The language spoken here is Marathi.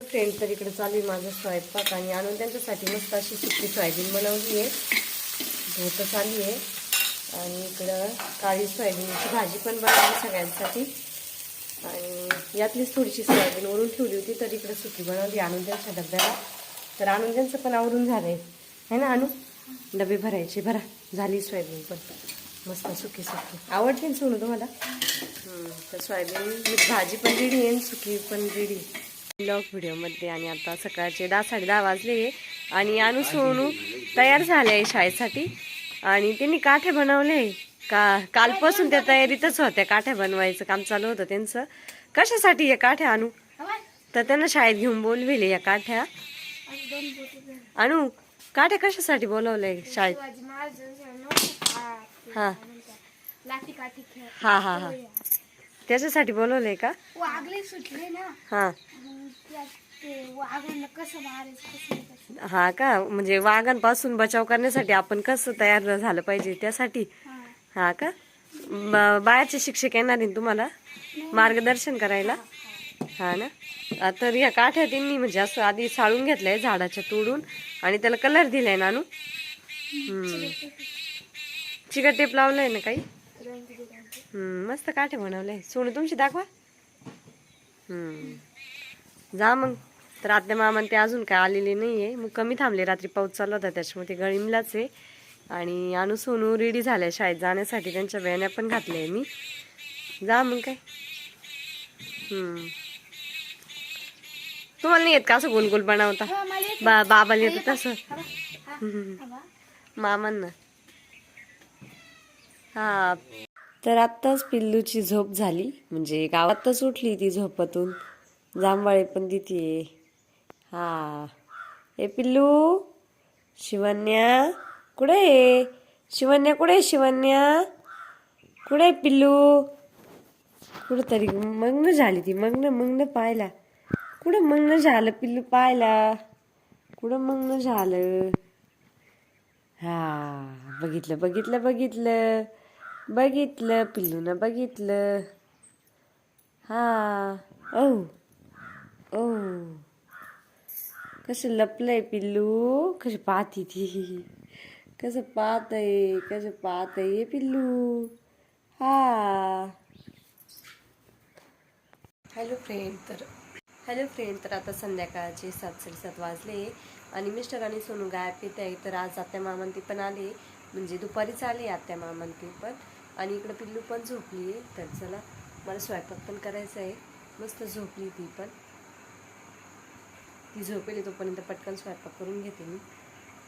फ्रेंड तर इकडे चालू आहे माझा स्वयंपाक आणि आणून त्यांच्यासाठी मस्त अशी सुकी सोयाबीन बनवली आहे. धोतं चालू आहे. आणि इकडं काळी सोयाबीनची भाजी पण बनवली सगळ्यांसाठी. आणि यातलीच थोडीशी सोयाबीन ओरून ठेवली होती तर इकडे सुकी बनवली आणून त्यांच्या डब्याला. तर आणून त्यांचं पण आवरून झालं है ना आणू? डबे भरायचे. भरा. झाली सोयाबीन पण. मस्त सुकी सुकी. आवडते सोनू तुम्हाला? तर सोयाबीन भाजी पण रेडी आहे आणि सुकी पण रेडी. ब्लॉग व्हिडिओमध्ये आणि आता सकाळचे दहा साडे दहा वाजले आणि आणू सोनू तयार झाले आहे शाळेसाठी. आणि त्यांनी काठे बनवले. का कालपासून त्या तयारीतच होत्या. काठ्या बनवायचं काम चालू होतं त्यांचं. कशासाठी या काठ्या आणू तर त्यांना शाळेत घेऊन बोलविले या काठ्या. आणू काठ्या कशासाठी बोलवलंय शाळेत? हा. हा हा हा. त्याच्यासाठी बोलवलंय का? वाघले सुटले ना. हा. हा का? म्हणजे वाघांपासून बचाव करण्यासाठी आपण कसं तयार झालं पाहिजे त्यासाठी? हा. का? ब- बाहेरचे शिक्षक येणार आहेत तुम्हाला? मार्गदर्शन करायला? हा ना? तर या काठ्या त्यांनी म्हणजे असं आधी साळून घेतलंय झाडाच्या तोडून आणि त्याला कलर दिलाय ना आणू हम्म. चिकट टेप लावलाय ना काही? मस्त काठे बनवले. सोनू तुमची दाखवा. हम्म. जा मग. तर आत्या मामा ते अजून काय आलेले नाहीये. मग कमी थांबले. रात्री पाऊस चालू होता त्याच्यामुळे ते गळिमलाच आहे. आणि अनु सोनू रेडी झाल्या शाळेत जाण्यासाठी. त्यांच्या वेण्या पण घातल्या मी. जा मग काय. हम्म. तुम्हाला नाही येत का असं गोल गोल बनवता? हा. बा बाबाला येतं तसं. मामांना. हा. तर आत्ताच पिल्लूची झोप झाली. म्हणजे गावातच उठली ती झोपातून. जांभळे पण तिथे हा. ए पिल्लू. शिवन्या कुठे आहे? शिवन्या कुठे आहे शिवन्या कुठे आहे पिल्लू? कुठंतरी मग्न झाली ती. मग्न मग्न पाहायला. कुठं मग्न झालं पिल्लू पाहायला? कुठं मग्न झालं? हा. बघितलं बघितलं बघितलं. बघितलं पिल्लूनं बघितलं. हा. ओ ओ कसं लपलंय पिल्लू. कसं पाहती ती. कसं पाहतय कसं पाहतय पिल्लू. हा. हॅलो फ्रेंड तर हॅलो फ्रेंड तर आता संध्याकाळचे सात साडेसात वाजले आणि मिस्टर आणि सोनू गायब येत आहे तर आज आत्या मामांती पण आले. म्हणजे दुपारीच आले आत्या मामांती पण. आणि इकडं पिल्लू पण झोपली आहे. तर चला मला स्वयंपाक पण करायचा आहे. मस्त झोपली ती पण. ती झोपेली तोपर्यंत पटकन स्वयंपाक करून घेते मी.